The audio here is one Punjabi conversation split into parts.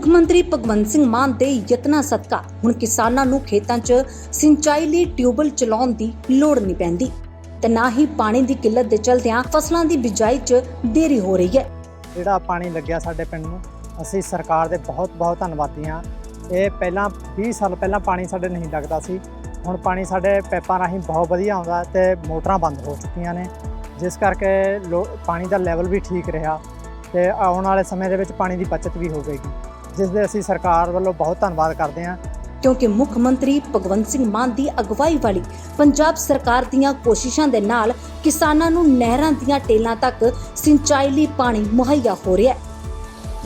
ਮੁੱਖ ਮੰਤਰੀ ਭਗਵੰਤ ਸਿੰਘ ਮਾਨ ਦੇ ਯਤਨਾਂ ਸਦਕਾ ਹੁਣ ਕਿਸਾਨਾਂ ਨੂੰ ਖੇਤਾਂ 'ਚ ਸਿੰਚਾਈ ਲਈ ਟਿਊਬਲ ਚਲਾਉਣ ਦੀ ਲੋੜ ਨਹੀਂ ਪੈਂਦੀ ਤੇ ਨਾ ਹੀ ਪਾਣੀ ਦੀ ਕਿੱਲਤ ਦੇ ਚਲਦਿਆਂ ਫਸਲਾਂ ਦੀ ਬਿਜਾਈ 'ਚ ਦੇਰੀ ਹੋ ਰਹੀ ਹੈ। ਜਿਹੜਾ ਪਾਣੀ ਲੱਗਿਆ ਸਾਡੇ ਪਿੰਡ ਨੂੰ, ਅਸੀਂ ਸਰਕਾਰ ਦੇ ਬਹੁਤ ਬਹੁਤ ਧੰਨਵਾਦੀ ਹਾਂ। ਇਹ ਪਹਿਲਾਂ 20 ਸਾਲ ਪਹਿਲਾਂ ਪਾਣੀ ਸਾਡੇ ਨਹੀਂ ਲੱਗਦਾ ਸੀ। ਹੁਣ ਪਾਣੀ ਸਾਡੇ ਪੈਪਾਂ ਰਾਹੀਂ ਬਹੁਤ ਵਧੀਆ ਆਉਂਦਾ ਤੇ ਮੋਟਰਾਂ ਬੰਦ ਹੋ ਚੁੱਕੀਆਂ ਨੇ। ਜਿਸ ਕਰਕੇ ਲੋ- ਪਾਣੀ ਦਾ ਲੈਵਲ ਵੀ ਠੀਕ ਰਿਹਾ ਤੇ ਆਉਣ ਵਾਲੇ ਸਮੇਂ ਦੇ ਵਿੱਚ ਪਾਣੀ ਦੀ ਬਚਤ ਵੀ ਹੋਵੇਗੀ ਜਿਸ ਦੇ ਅਸੀਂ ਸਰਕਾਰ ਵੱਲੋਂ ਬਹੁਤ ਧੰਨਵਾਦ ਕਰਦੇ ਹਾਂ। ਕਿਉਂਕਿ ਮੁੱਖ ਮੰਤਰੀ ਭਗਵੰਤ ਸਿੰਘ ਮਾਨ ਦੀ ਅਗਵਾਈ ਵਾਲੀ ਪੰਜਾਬ ਸਰਕਾਰ ਦੀਆਂ ਕੋਸ਼ਿਸ਼ਾਂ ਦੇ ਨਾਲ ਕਿਸਾਨਾਂ ਨੂੰ ਨਹਿਰਾਂ ਦੀਆਂ ਟੇਲਾਂ ਤੱਕ ਸਿੰਚਾਈ ਲਈ ਪਾਣੀ ਮੁਹੱਈਆ ਹੋ ਰਿਹਾ ਹੈ।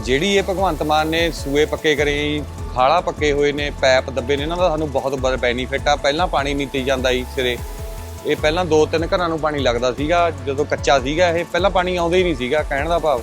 ਜਿਹੜੀ ਇਹ ਭਗਵੰਤ ਮਾਨ ਨੇ ਸੂਏ ਪੱਕੇ ਕਰੇ ਜੀ, ਖਾਲਾ ਪੱਕੇ ਹੋਏ ਨੇ ਪੈਪ ਦੱਬੇ ਨੇ ਇਹਨਾਂ ਦਾ ਸਾਨੂੰ ਬਹੁਤ ਬੜਾ ਬੈਨੀਫਿਟ ਆ। ਪਹਿਲਾਂ ਪਾਣੀ ਨਹੀਂ ਤੀ ਜਾਂਦਾ ਸੀ ਸਿਰੇ। ਇਹ ਪਹਿਲਾਂ ਦੋ ਤਿੰਨ ਘਰਾਂ ਨੂੰ ਪਾਣੀ ਲੱਗਦਾ ਸੀਗਾ ਜਦੋਂ ਕੱਚਾ ਸੀਗਾ ਇਹ ਪਹਿਲਾਂ ਪਾਣੀ ਆਉਂਦਾ ਹੀ ਨਹੀਂ ਸੀਗਾ ਕਹਿਣ ਦਾ ਭਾਵ।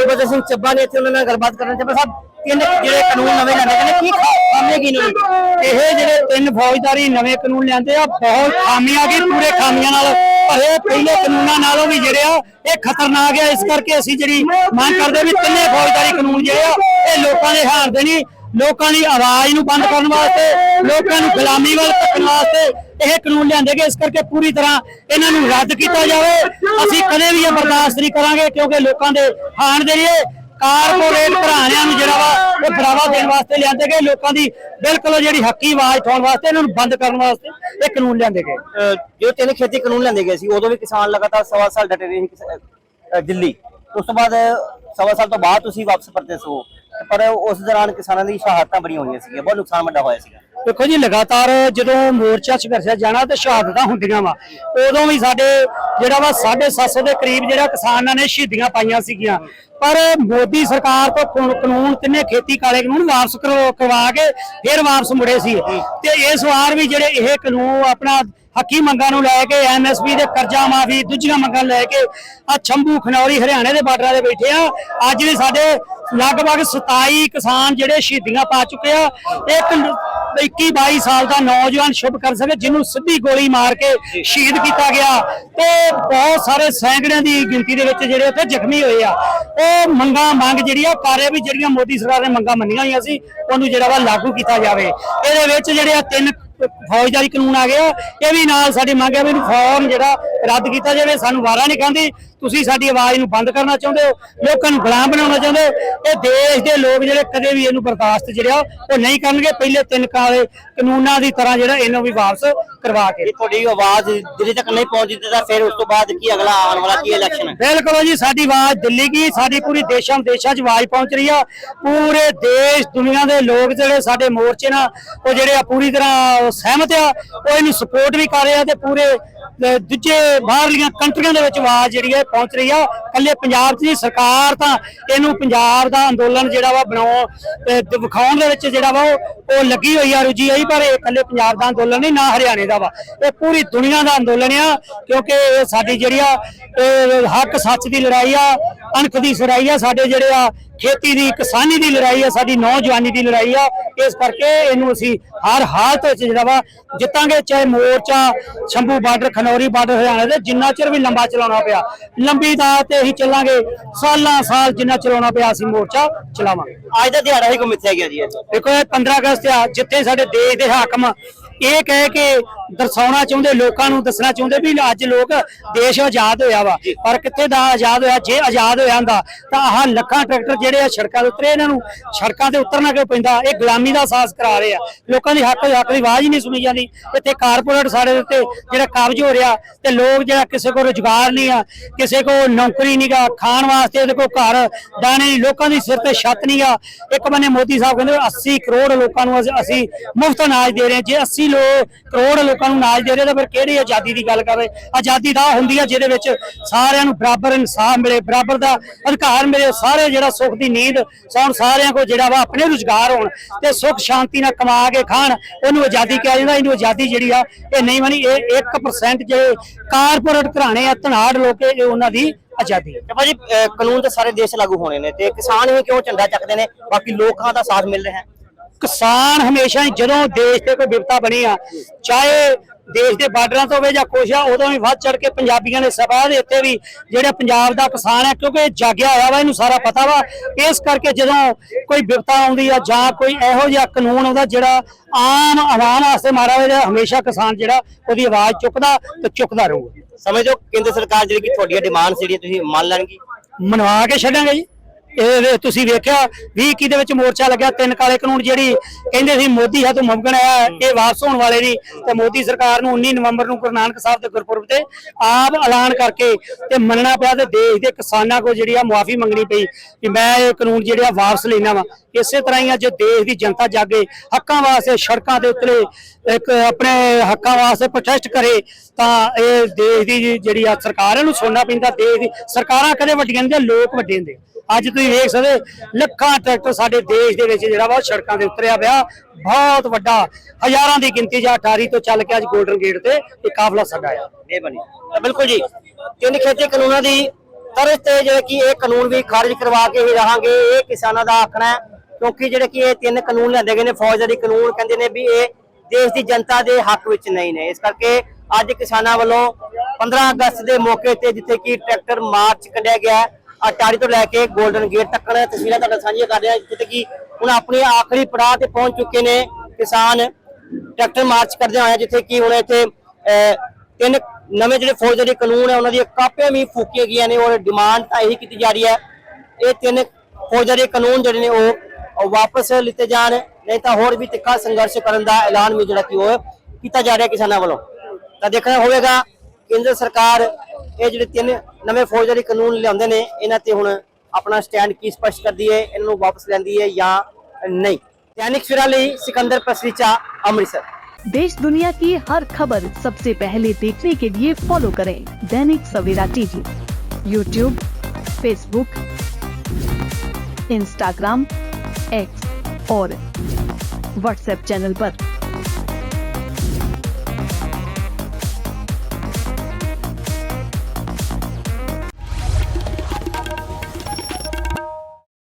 ਗੁਰਬਚਨ ਸਿੰਘ ਚੱਬਾ ਨੇ ਇੱਥੇ ਉਹਨਾਂ ਨਾਲ ਗੱਲਬਾਤ ਕਰਨ ਚੱਬਾ। ਸਾਹਿਬ ਤਿੰਨ ਜਿਹੜੇ ਕਾਨੂੰਨ ਨਵੇਂ ਲਿਆਂਦੇ ਨੇ, ਕੀ ਖਾਮੀਆਂ ਕੀ ਨੇ? ਇਹ ਜਿਹੜੇ ਤਿੰਨ ਫੌਜਦਾਰੀ ਨਵੇਂ ਕਾਨੂੰਨ ਲਿਆਂਦੇ ਆ, ਬਹੁਤ ਖਾਮੀਆਂ ਕੀ ਪੂਰੇ ਖਾਮੀਆਂ ਨਾਲ। ਭਰੇ ਪਹਿਲੇ ਕਾਨੂੰਨਾਂ ਨਾਲੋਂ ਵੀ ਜਿਹੜੇ ਆ, ਇਹ ਖਤਰਨਾਕ ਆ। ਇਸ ਕਰਕੇ ਅਸੀਂ ਜਿਹੜੀ ਮੰਗ ਕਰਦੇ ਵੀ ਤਿੰਨੇ ਫੌਜਦਾਰੀ ਕਾਨੂੰਨ ਜਿਹੜੇ ਆ, ਇਹ ਲੋਕਾਂ ਦੇ ਹਾਰ ਦੇਣੀ, ਲੋਕਾਂ ਦੀ ਆਵਾਜ਼ ਨੂੰ ਬੰਦ ਕਰਨ ਵਾਸਤੇ, ਲੋਕਾਂ ਨੂੰ ਗੁਲਾਮੀ ਵੱਲ ਧੱਕਣ ਵਾਸਤੇ ਇਹ ਕਾਨੂੰਨ ਲਿਆਂਦੇ ਗਏ ਇਸ ਕਰਕੇ ਪੂਰੀ ਤਰ੍ਹਾਂ ਇਹਨਾਂ ਨੂੰ ਰੱਦ ਕੀਤਾ ਜਾਵੇ। ਅਸੀਂ ਕਦੇ ਵੀ ਇਹ ਬਰਦਾਸ਼ਤ ਨਹੀਂ ਕਰਾਂਗੇ ਕਿਉਂਕਿ ਲੋਕਾਂ ਦੇ ਹਾਣ ਦੇ ਲਈ ਕਾਰਪੋਰੇਟ ਘਰਾਣਿਆਂ ਨੂੰ ਜਿਹੜਾ ਵਾ, ਉਹ ਬਰਾਵਾ ਦੇਣ ਵਾਸਤੇ ਲਿਆਂਦੇ ਗਏ। ਲੋਕਾਂ ਦੀ ਬਿਲਕੁਲ ਜਿਹੜੀ ਹੱਕੀ ਆਵਾਜ਼ ਉਠਾਉਣ ਵਾਸਤੇ ਇਹਨਾਂ ਨੂੰ ਬੰਦ ਕਰਨ ਵਾਸਤੇ ਇਹ ਕਾਨੂੰਨ ਲਿਆਂਦੇ ਗਏ। ਜੋ ਤਿੰਨ ਖੇਤੀ ਕਾਨੂੰਨ ਲਿਆਂਦੇ ਗਏ ਸੀ, ਉਦੋਂ ਵੀ ਕਿਸਾਨ ਲਗਾਤਾਰ ਸਵਾ ਸਾਲ ਡਟੇ ਰਹੇ ਸੀ ਦਿੱਲੀ। ਉਸ ਤੋਂ ਬਾਅਦ ਸਵਾ ਸਾਲ ਤੋਂ ਬਾਅਦ ਤੁਸੀਂ ਵਾਪਸ ਪਰਤੇ ਸੋ ਪਰ ਉਸ ਦੌਰਾਨ ਕਿਸਾਨਾਂ ਦੀ ਸ਼ਹਾਦਤਾਂ ਬੜੀਆਂ ਹੋਈਆਂ ਸੀਗੀਆਂ, ਬਹੁਤ ਨੁਕਸਾਨ ਵੱਡਾ ਹੋਇਆ ਸੀਗਾ। ਦੇਖੋ ਜੀ, ਲਗਾਤਾਰ ਜਦੋਂ ਮੋਰਚਾ ਸੰਘਰਸ਼ਿਆ ਜਾਣਾ ਤੇ ਸ਼ਹਾਦਤਾਂ ਹੁੰਦੀਆਂ ਵਾ, ਉਦੋਂ ਵੀ ਸਾਡੇ ਜਿਹੜਾ ਵਾ 750 ਦੇ ਕਰੀਬ ਜਿਹੜਾ ਕਿਸਾਨਾਂ ਨੇ ਸ਼ਹੀਦੀਆਂ ਪਾਈਆਂ ਸੀਗੀਆਂ। ਪਰ ਮੋਦੀ ਸਰਕਾਰ ਤੋਂ ਕਾਨੂੰਨ- ਤਿੰਨੇ ਖੇਤੀ ਕਾਲੇ ਕਾਨੂੰਨ ਵਾਪਸ ਕਰਵਾ ਕੇ ਫਿਰ ਵਾਪਸ ਮੁੜੇ ਸੀ। ਤੇ ਇਸ ਵਾਰ ਵੀ ਜਿਹੜੇ ਇਹ ਕਾਨੂੰਨ ਆਪਣਾ ਹੱਕੀ ਮੰਗਾਂ ਨੂੰ ਲੈ ਕੇ ਐਮਐਸਪੀ ਦੇ ਕਰਜ਼ਾ ਮਾਫੀ, ਦੂਜੀਆਂ ਮੰਗਾਂ ਲੈ ਕੇ ਆ ਛੰਭੂ ਖਨੌਰੀ ਹਰਿਆਣੇ ਦੇ ਬਾਰਡਰਾਂ ਦੇ ਬੈਠੇ ਆ। ਅੱਜ ਵੀ ਸਾਡੇ ਲਗਭਗ 27 ਕਿਸਾਨ ਜਿਹੜੇ ਸ਼ਹੀਦੀਆਂ ਪਾ ਚੁੱਕੇ ਆ। ਇੱਕ 21 22 ਸਾਲ ਦਾ ਨੌਜਵਾਨ ਸ਼ੁਭ ਕਰ ਸਕੇ, ਜਿਹਨੂੰ ਸਿੱਧੀ ਗੋਲੀ ਮਾਰ ਕੇ ਸ਼ਹੀਦ ਕੀਤਾ ਗਿਆ। ਤੇ ਬਹੁਤ ਸਾਰੇ ਸੈਂਕੜਿਆਂ ਦੀ ਗਿਣਤੀ ਦੇ ਵਿੱਚ ਜਿਹੜੇ ਉੱਥੇ ਜ਼ਖਮੀ ਹੋਏ ਆ। ਉਹ ਮੰਗਾਂ ਮੰਗ ਜਿਹੜੀ ਆ ਕਾਰੇ ਵੀ ਜਿਹੜੀਆਂ ਮੋਦੀ ਸਰਕਾਰ ਨੇ ਮੰਗਾਂ ਮੰਨੀਆਂ ਹੋਈਆਂ ਸੀ, ਉਹਨੂੰ ਜਿਹੜਾ ਵਾ ਲਾਗੂ ਕੀਤਾ ਜਾਵੇ। ਇਹਦੇ ਵਿੱਚ ਜਿਹੜੇ ਆ ਤਿੰਨ ਫੌਜਦਾਰੀ ਕਾਨੂੰਨ ਆ ਗਿਆ ਇਹ ਵੀ ਨਾਲ ਸਾਡੀ ਮੰਗ ਹੈ ਵੀ ਇਹਨੂੰ ਫੌਰਨ ਜਿਹੜਾ ਰੱਦ ਕੀਤਾ ਜਾਵੇ। ਸਾਨੂੰ ਵਾਰਾ ਨਹੀਂ ਖਾਂਦੀ ਤੁਸੀਂ ਸਾਡੀ ਆਵਾਜ਼ ਨੂੰ ਬੰਦ ਕਰਨਾ ਚਾਹੁੰਦੇ ਹੋ? ਲੋਕਾਂ ਨੂੰ ਗੁਲਾਮ ਬਣਾਉਣਾ ਚਾਹੁੰਦੇ ਹੋ? ਇਹ ਦੇਸ਼ ਦੇ ਲੋਕ ਜਿਹੜੇ ਕਦੇ ਵੀ ਇਹਨੂੰ ਬਰਦਾਸ਼ਤ ਜਿਹੜਾ ਉਹ ਨਹੀਂ ਕਰਨਗੇ। ਪਹਿਲੇ ਤਿੰਨ ਕਾਲੇ ਕਾਨੂੰਨਾਂ ਦੀ ਤਰ੍ਹਾਂ ਜਿਹੜਾ ਇਹਨੂੰ ਵੀ ਵਾਪਸ ਕਰਵਾ ਕੇ। ਤੁਹਾਡੀ ਆਵਾਜ਼ ਦਿੱਲੀ ਤੱਕ ਨਹੀਂ ਪਹੁੰਚਦੀ ਤਾਂ ਫਿਰ ਉਸ ਤੋਂ ਬਾਅਦ ਕੀ ਅਗਲਾ ਆਉਣ ਵਾਲਾ ਕੀ ਇਲੈਕਸ਼ਨ ਹੈ? ਬਿਲਕੁਲ ਜੀ ਸਾਡੀ ਆਵਾਜ਼ ਦਿੱਲੀ ਕੀ? ਸਾਡੀ ਪੂਰੀ ਦੇਸ਼ਾਂ ਵਿਦੇਸ਼ਾਂ 'ਚ ਆਵਾਜ਼ ਪਹੁੰਚ ਰਹੀ ਆ। ਪੂਰੇ ਦੇਸ਼ ਦੁਨੀਆ ਦੇ ਲੋਕ ਜਿਹੜੇ ਸਾਡੇ ਮੋਰਚੇ ਨਾਲ ਉਹ ਜਿਹੜੇ ਆ ਪੂਰੀ ਤਰ੍ਹਾਂ ਸਹਿਮਤ ਆ ਉਹ ਇਹਨੂੰ ਸਪੋਰਟ ਵੀ ਕਰ ਰਹੇ ਆ ਤੇ ਪੂਰੇ ਦੂਜੇ ਬਾਹਰਲੀਆਂ ਕੰਟਰੀਆਂ ਦੇ ਵਿੱਚ ਆਵਾਜ਼ ਜਿਹੜੀ ਹੈ ਪਹੁੰਚ ਰਹੀ ਆ। ਕੱਲੇ ਪੰਜਾਬ 'ਚ ਨਹੀਂ, ਸਰਕਾਰ ਤਾਂ ਇਹਨੂੰ ਪੰਜਾਬ ਦਾ ਅੰਦੋਲਨ ਜਿਹੜਾ ਵਾ ਬਣਾਉਣ ਵਿਖਾਉਣ ਦੇ ਵਿੱਚ ਜਿਹੜਾ ਵਾ ਉਹ ਲੱਗੀ ਹੋਈ ਆ ਰੁਜੀ ਆਈ ਪਰ ਇਹ ਕੱਲੇ ਪੰਜਾਬ ਦਾ ਅੰਦੋਲਨ ਨਹੀਂ, ਨਾ ਹਰਿਆਣੇ ਦਾ ਵਾ। ਇਹ ਪੂਰੀ ਦੁਨੀਆ ਦਾ ਅੰਦੋਲਨ ਆ, ਕਿਉਂਕਿ ਇਹ ਸਾਡੀ ਜਿਹੜੀ ਆ ਹੱਕ ਸੱਚ ਦੀ ਲੜਾਈ ਆ ਅਣਖ ਦੀ ਲੜਾਈ ਆ। ਸਾਡੇ ਜਿਹੜੇ ਆ ਖੇਤੀ ਦੀ ਕਿਸਾਨੀ ਦੀ ਲੜਾਈ ਆ ਸਾਡੀ ਨੌਜਵਾਨੀ ਦੀ ਲੜਾਈ ਆ। ਇਸ ਕਰਕੇ ਇਹਨੂੰ ਅਸੀਂ ਹਰ ਹਾਲਤ ਵਿੱਚ ਜਿਹੜਾ ਵਾ ਜਿੱਤਾਂਗੇ ਚਾਹੇ ਮੋਰਚਾ ਸ਼ੰਭੂ ਬਾਰਡਰ ਖਨੌਰੀ ਬਾਰਡਰ ਹਰਿਆਣਾ ਦੇ ਜਿੰਨਾ ਚਿਰ ਵੀ ਲੰਬਾ ਚਲਾਉਣਾ ਪਿਆ। ਲੰਬੀ ਦਾ ਤੇ ਅਸੀਂ ਚੱਲਾਂਗੇ। ਸਾਲਾਂ ਸਾਲ ਜਿੰਨਾ ਚਲਾਉਣਾ ਪਿਆ ਅਸੀਂ ਮੋਰਚਾ ਚਲਾਵਾਂਗੇ। ਅੱਜ ਦਾ ਦਿਹਾੜਾ ਹੀ ਕੋ ਮਿੱਥਿਆ ਗਿਆ ਜੀ ਦੇਖੋ ਇਹ 15 ਅਗਸਤ ਆ ਜਿੱਥੇ ਸਾਡੇ ਦੇਸ਼ ਦੇ ਹਾਕਮ ਇਹ ਕਹਿ ਕੇ ਦਰਸਾਉਣਾ ਚਾਹੁੰਦੇ, ਲੋਕਾਂ ਨੂੰ ਦੱਸਣਾ ਚਾਹੁੰਦੇ ਵੀ ਅੱਜ ਲੋਕ ਦੇਸ਼ ਆਜ਼ਾਦ ਹੋਇਆ ਵਾ। ਪਰ ਕਿੱਥੇ ਦਾ ਆਜ਼ਾਦ ਹੋਇਆ, ਜੇ ਆਜ਼ਾਦ ਹੋਇਆ ਹੁੰਦਾ, ਤਾਂ ਆਹ ਲੱਖਾਂ ਟਰੈਕਟਰ ਜਿਹੜੇ ਆ ਸੜਕਾਂ ਦੇ ਉਤਰੇ, ਇਹਨਾਂ ਨੂੰ ਸੜਕਾਂ ਤੇ ਉਤਰਨਾ ਕਿਉਂ ਪੈਂਦਾ? ਇਹ ਗੁਲਾਮੀ ਦਾ ਅਹਿਸਾਸ ਕਰਾ ਰਹੇ ਆ। ਲੋਕਾਂ ਦੀ ਹੱਕ ਹੱਕ ਦੀ ਆਵਾਜ਼ ਹੀ ਨਹੀਂ ਸੁਣੀ ਜਾਂਦੀ। ਇੱਥੇ ਕਾਰਪੋਰੇਟ ਸਾਡੇ ਉੱਤੇ ਜਿਹੜਾ ਕਬਜ਼ ਹੋ ਰਿਹਾ, ਤੇ ਲੋਕ ਜਿਹੜਾ ਕਿਸੇ ਕੋਲ ਰੁਜ਼ਗਾਰ ਨਹੀਂ ਆ, ਕਿਸੇ ਕੋਲ ਨੌਕਰੀ ਨਹੀਂ ਗਾ, ਖਾਣ ਵਾਸਤੇ ਉਹਦੇ ਕੋਲ ਘਰ ਦਾਣੇ ਨਹੀਂ, ਲੋਕਾਂ ਦੀ ਸਿਰ ਤੇ ਛੱਤ ਨਹੀਂ ਨਹੀਂਗਾ ਇੱਕ ਬੰਨੇ ਮੋਦੀ ਸਾਹਿਬ ਕਹਿੰਦੇ 80 ਕਰੋੜ ਲੋਕਾਂ ਨੂੰ ਅਸੀਂ- ਮੁਫਤ ਅਨਾਜ ਦੇ ਰਹੇ ਜੇ 80 ਲੋਕ, ਕਰੋੜ ਲੋਕਾਂ ਨੂੰ ਨਾਜ ਦੇ ਰਹੇ ਤਾਂ ਫਿਰ ਕਿਹੜੀ ਆਜ਼ਾਦੀ ਦੀ ਗੱਲ ਕਰ ਰਹੇ ਆਜ਼ਾਦੀ ਤਾਂ ਹੁੰਦੀ ਆ ਜਿਹਦੇ ਵਿੱਚ ਸਾਰਿਆਂ ਨੂੰ ਬਰਾਬਰ ਇਨਸਾਫ ਮਿਲੇ, ਬਰਾਬਰ ਦਾ ਅਧਿਕਾਰ ਮਿਲੇ ਸਾਰੇ ਜਿਹੜਾ ਸੁੱਖ ਦੀ ਨੀਂਦ, ਸੌਣ ਸਾਰਿਆਂ ਕੋ ਜਿਹੜਾ ਵਾ ਆਪਣੇ ਰੁਜ਼ਗਾਰ ਹੋਣ ਤੇ ਸੁੱਖ ਸ਼ਾਂਤੀ ਨਾਲ ਕਮਾ ਕੇ ਖਾਣ, ਉਹਨੂੰ ਆਜ਼ਾਦੀ ਕਿਹਾ ਜਾਂਦਾ, ਇਹਨੂੰ ਆਜ਼ਾਦੀ ਜਿਹੜੀ ਆ, ਇਹ ਨਹੀਂ ਬਣੀ, ਇਹ 1% ਜਿਹੜੇ ਕਾਰਪੋਰੇਟ ਘਰਾਣੇ ਆ, ਧਨਾੜ ਲੋਕ, ਇਹ ਉਹਨਾਂ ਦੀ ਆਜ਼ਾਦੀ ਹੈ। ਤੇ ਭਾਜੀ ਕਾਨੂੰਨ ਤਾਂ ਸਾਰੇ ਦੇਸ਼ ਲਾਗੂ ਹੋਣੇ ਨੇ ਤੇ ਕਿਸਾਨ ਹੀ ਕਿਉਂ ਝੰਡਾ ਚੱਕਦੇ ਨੇ? ਬਾਕੀ ਲੋਕਾਂ ਦਾ ਸਾਥ ਮਿਲ ਰਿਹਾ ਹੈ। ਕਿਸਾਨ ਹਮੇਸ਼ਾ ਹੀ ਜਦੋਂ ਦੇਸ਼ ਤੇ ਕੋਈ ਵਿਪਤਾ ਬਣੀ ਆ ਚਾਹੇ ਦੇਸ਼ ਦੇ ਬਾਰਡਰਾਂ ਤੋਂ ਹੋਵੇ ਜਾਂ ਕੁਛ ਆ ਉਦੋਂ ਵੀ ਵੱਧ ਚੜ ਕੇ ਪੰਜਾਬੀਆਂ ਨੇ ਸਭਾ ਦੇ ਉੱਤੇ ਵੀ ਜਿਹੜੇ ਪੰਜਾਬ ਦਾ ਕਿਸਾਨ ਹੈ ਕਿਉਂਕਿ ਇਹ ਜਾਗਿਆ ਹੋਇਆ ਵਾ ਇਹਨੂੰ ਸਾਰਾ ਪਤਾ ਵਾ। ਇਸ ਕਰਕੇ ਜਦੋਂ ਕੋਈ ਵਿਪਤਾ ਆਉਂਦੀ ਆ ਜਾਂ ਕੋਈ ਇਹੋ ਜਿਹਾ ਕਾਨੂੰਨ ਆਉਂਦਾ ਜਿਹੜਾ ਆਮ ਆਵਾਮ ਵਾਸਤੇ ਮਾਰਾ ਹੋਇਆ ਹਮੇਸ਼ਾ ਕਿਸਾਨ ਜਿਹੜਾ ਉਹਦੀ ਆਵਾਜ਼ ਚੁੱਕਦਾ ਤੇ ਚੁੱਕਦਾ ਰਹੂਗਾ। ਸਮਝੋ ਕੇਂਦਰ ਸਰਕਾਰ ਜਿਹੜੀ ਕਿ ਤੁਹਾਡੀਆਂ ਡਿਮਾਂਡਸ ਜਿਹੜੀਆਂ ਤੁਸੀਂ ਮੰਨ ਲੈਣਗੀ। ਮਨਵਾ ਕੇ ਛੱਡਾਂਗੇ ਜੀ। ਇਹ ਤੁਸੀਂ ਵੇਖਿਆ 20 21 ਦੇ ਵਿੱਚ ਮੋਰਚਾ ਲੱਗਿਆ, ਤਿੰਨ ਕਾਲੇ ਕਾਨੂੰਨ ਜਿਹੜੀ ਕਹਿੰਦੇ ਸੀ ਮੋਦੀ ਹੈ ਤੋਂ ਮੁਮਕਨ ਹੈ, ਇਹ ਵਾਪਸ ਹੋਣ ਵਾਲੇ ਨਹੀਂ। ਤੇ ਮੋਦੀ ਸਰਕਾਰ ਨੂੰ 19 ਨਵੰਬਰ ਨੂੰ ਗੁਰੂ ਨਾਨਕ ਸਾਹਿਬ ਦੇ ਗੁਰਪੁਰਬ ਤੇ ਆਪ ਐਲਾਨ ਕਰਕੇ ਤੇ ਮੰਨਣਾ ਪਿਆ ਤੇ ਦੇਸ਼ ਦੇ ਕਿਸਾਨਾਂ ਕੋ ਜਿਹੜੀ ਆ ਮੁਆਫੀ ਮੰਗਣੀ ਪਈ ਕਿ ਮੈਂ ਇਹ ਕਾਨੂੰਨ ਜਿਹੜੇ ਆ ਵਾਪਸ ਲੈਣਾ ਵਾ। ਇਸੇ ਤਰ੍ਹਾਂ ਹੀ ਅੱਜ ਦੇਸ਼ ਦੀ ਜਨਤਾ ਜਾਗੇ, ਹੱਕਾਂ ਵਾਸਤੇ ਸੜਕਾਂ ਦੇ ਉੱਤੇ ਇੱਕ ਆਪਣੇ ਹੱਕਾਂ ਵਾਸਤੇ ਪ੍ਰੋਟੈਸਟ ਕਰੇ, ਤਾਂ ਇਹ ਦੇਸ਼ ਦੀ ਜਿਹੜੀ ਆ ਸਰਕਾਰ ਇਹਨੂੰ ਸੁਣਨਾ ਪੈਂਦਾ, ਦੇਸ਼ ਦੀ ਸਰਕਾਰਾਂ ਕਦੇ ਵੱਡੀਆਂ ਹੁੰਦੀਆਂ, ਲੋਕ ਵੱਡੇ ਹੁੰਦੇ ਅੱਜ ਤੁਸੀਂ ਵੇਖ ਸਕਦੇ ਲੱਖਾਂ ਟਰੈਕਟਰ ਸਾਡੇ ਦੇਸ਼ ਦੇ ਵਿੱਚ ਜਿਹੜਾ ਵਾ ਸੜਕਾਂ ਤੇ ਉਤਰਿਆ ਪਿਆ। ਬਹੁਤ ਵੱਡਾ ਹਜ਼ਾਰਾਂ ਦੀ ਗਿਣਤੀ ਜਾਂ 18 ਤੋਂ ਚੱਲ ਕੇ ਅੱਜ 골ਡਨ ਗੇਟ ਤੇ ਇਹ ਕਾਫਲਾ ਸਾਡਾ ਆ ਇਹ ਬਣੀ। ਬਿਲਕੁਲ ਜੀ ਤਿੰਨ ਖੇਤੀ ਕਾਨੂੰਨਾਂ ਦੀ ਤਰਜ਼ ਤੇ ਜਿਹੜੇ ਕਿ ਇਹ ਕਾਨੂੰਨ ਵੀ ਖਾਰਜ ਕਰਵਾ ਕੇ ਹੀ ਰਹਾਂਗੇ ਇਹ ਕਿਸਾਨਾਂ ਦਾ ਆਖਣਾ ਹੈ ਕਿਉਂਕਿ ਜਿਹੜੇ ਕਿ ਇਹ ਤਿੰਨ ਕਾਨੂੰਨ ਲਿਆਂਦੇ ਗਏ ਨੇ ਫੌਜਦਾਰੀ ਕਾਨੂੰਨ ਕਹਿੰਦੇ ਨੇ ਵੀ ਇਹ ਦੇਸ਼ ਦੀ ਜਨਤਾ ਦੇ ਹੱਕ ਵਿੱਚ ਨਹੀਂ ਨੇ। ਇਸ ਕਰਕੇ ਅੱਜ ਕਿਸਾਨਾਂ ਵੱਲੋਂ 15 ਅਗਸਤ ਦੇ ਮੌਕੇ ਤੇ ਜਿੱਥੇ ਕਿ ਟਰੈਕਟਰ ਮਾਰਚ ਕੱਢਿਆ ਗਿਆ ਅਟਾਰੀ ਤੋਂ ਲੈ ਕੇ 골ਡਨ ਗੇਟ ਤੱਕ ਤਸਵੀਰਾਂ ਤੁਹਾਡਾ ਸਾਂਝੀਆਂ ਕਰ ਰਹੇ ਹਾਂ, ਜਿੱਥੇ ਕਿ ਹੁਣ ਆਪਣੇ ਆਖਰੀ ਪੜਾਅ ਤੇ ਪਹੁੰਚ ਚੁੱਕੇ ਨੇ ਕਿਸਾਨ ਟਰੈਕਟਰ ਮਾਰਚ ਕਰਦੇ ਹੋਏ ਜਿੱਥੇ ਕਿ ਹੁਣ ਇੱਥੇ ਤਿੰਨ ਨਵੇਂ ਜਿਹੜੇ ਫੌਜਦਾਰੀ ਕਾਨੂੰਨ ਹੈ, ਉਹਨਾਂ ਦੀਆਂ ਕਾਪੀਆਂ ਵੀ ਫੂਕੀਆਂ ਗਈਆਂ ਨੇ ਔਰ ਡਿਮਾਂਡ ਤਾਂ ਇਹੀ ਕੀਤੀ ਜਾ ਰਹੀ ਹੈ, ਇਹ ਤਿੰਨ ਫੌਜਦਾਰੀ ਕਾਨੂੰਨ ਜਿਹੜੇ ਨੇ ਉਹ ਵਾਪਸ ਲਿੱਤੇ ਜਾਣ, ਨਹੀਂ ਤਾਂ ਹੋਰ ਵੀ ਤਿੱਖਾ ਸੰਘਰਸ਼ ਕਰਨ ਦਾ ਐਲਾਨ ਵੀ ਜਿਹੜਾ ਕਿ ਉਹ ਕੀਤਾ ਜਾ ਰਿਹਾ ਕਿਸਾਨਾਂ ਵੱਲੋਂ। ਤਾਂ ਦੇਖਣਾ ਹੋਵੇਗਾ, ਕੇਂਦਰ ਸਰਕਾਰ ਇਹ ਜਿਹੜੇ ਤਿੰਨ ਨਵੇਂ ਫੌਜਦਾਰੀ ਕਾਨੂੰਨ ਲਿਆਉਂਦੇ ਨੇ ਇਹਨਾਂ ਤੇ ਹੁਣ ਆਪਣਾ ਸਟੈਂਡ ਕੀ ਸਪਸ਼ਟ ਕਰਦੀ ਹੈ ਇਹਨਾਂ ਨੂੰ ਵਾਪਸ ਲੈਂਦੀ ਹੈ ਜਾਂ ਨਹੀਂ ਦੈਨਿਕ ਸਵੇਰਾ ਲਈ ਸਿਕੰਦਰ ਪਸਰੀਚਾ ਅੰਮ੍ਰਿਤਸਰ देश दुनिया की हर खबर सबसे पहले देखने के लिए फॉलो करें Dainik Savera TV YouTube Facebook Instagram X और व्हाट्सएप चैनल पर।